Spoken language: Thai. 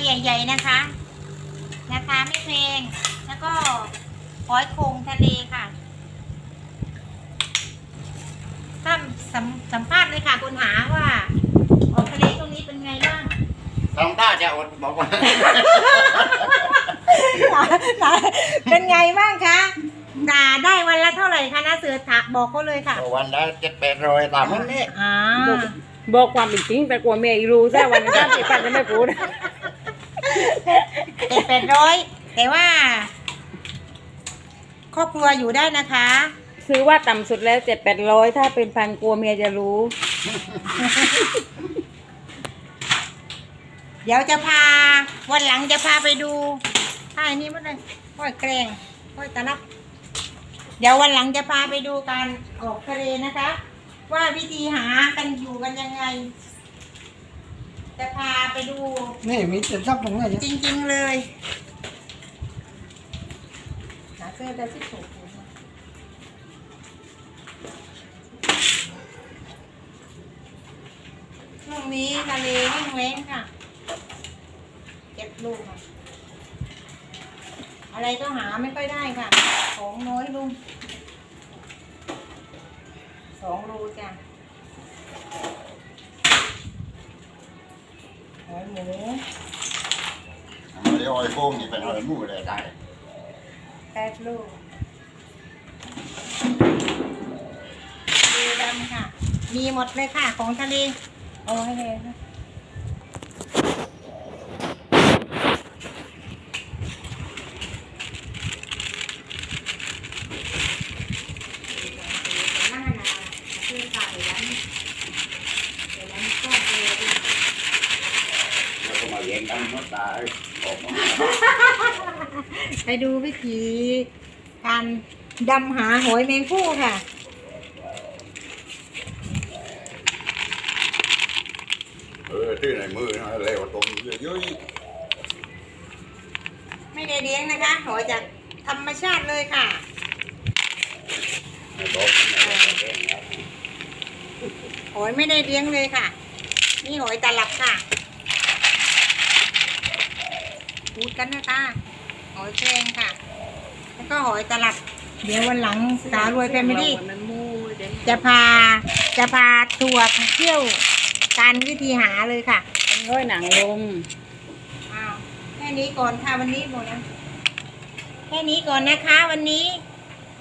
ตัวใหญ่ ๆนะคะราคาไม่แพงแล้วก็หอยโขงทะเลค่ะตั้มสัมสัมภาษณ์เลยค่ะคุณหาว่าออกทะเลตรงนี้เป็นไงบ้างทำท่าจะอดบอกว่า เป็นไงบ้างคะด่าได้วันละเท่าไหร่คะน้าเสือถาบอกเขาเลยค่ะวันละเจ็ดแปดร้อยตามนั้นนี่อ่า บอกความเป็นจริงแต่กลัวเมียอีรู้ซะวันนี้ที่ปันจะไม่พูด เจ็ดแปดร้อยแต่ว่า ครอบครัวอยู่ได้นะคะ ซื้อว่าต่ำสุดแล้วเจ็ดแปดร้อยถ้าเป็นพันกลัวเมียจะรู้ เดี๋ยวจะพา วันหลังจะพาไปดูท่ายนี้มันเลยห้อยแกรงห้อยตะลับเดี๋ยววันหลังจะพาไปดูการออกทะเลนะคะ ว่าวิธีหากันอยู่กันยังไง จะพาไปดู นี่มีเจ็บซับตรงไหนจริง ๆ เลยหาเสื้อได้ที่ถูกช่วงนี้ทะเลแห้งแล้งค่ะเก็บลูกค่ะ อะไรก็หาไม่ค่อยได้ค่ะ ของน้อยลุงสองรูจ้ะ หอยหมูมันเรียกว่าไอ้โค้งนี่เป็นอะไรมู่เลยได้แปดลูกดูดำค่ะ มีหมดเลยค่ะของทะเลเอาให้เลยนะหน้าหนาเสื้อใส่แล้วเดี๋ยวนั้นก็เลย แล้วก็มาเลี้ยงกันมดตายออกมาไปดูวิธีการดำหาหอยแมงผู้ค่ะ เออที่ในมือนะเร็วตรงเยอะไม่ได้เลี้ยงนะคะหอยจากธรรมชาติเลยค่ะ ๆไม่บอกไม่บอกเองนะหอยไม่ได้เลี้ยงเลยค่ะ นี่หอยตลับค่ะ พูดกันนะคะหอยแครงค่ะ แล้วก็หอยตลับ เดี๋ยววันหลังสาวรวยแฟมิลี่จะพาจะพาทัวร์เที่ยวการวิธีหาเลยค่ะเป็นร้อยหนังลมอ้าวแค่นี้ก่อนค่ะวันนี้หมดแล้วแค่นี้ก่อนนะคะวันนี้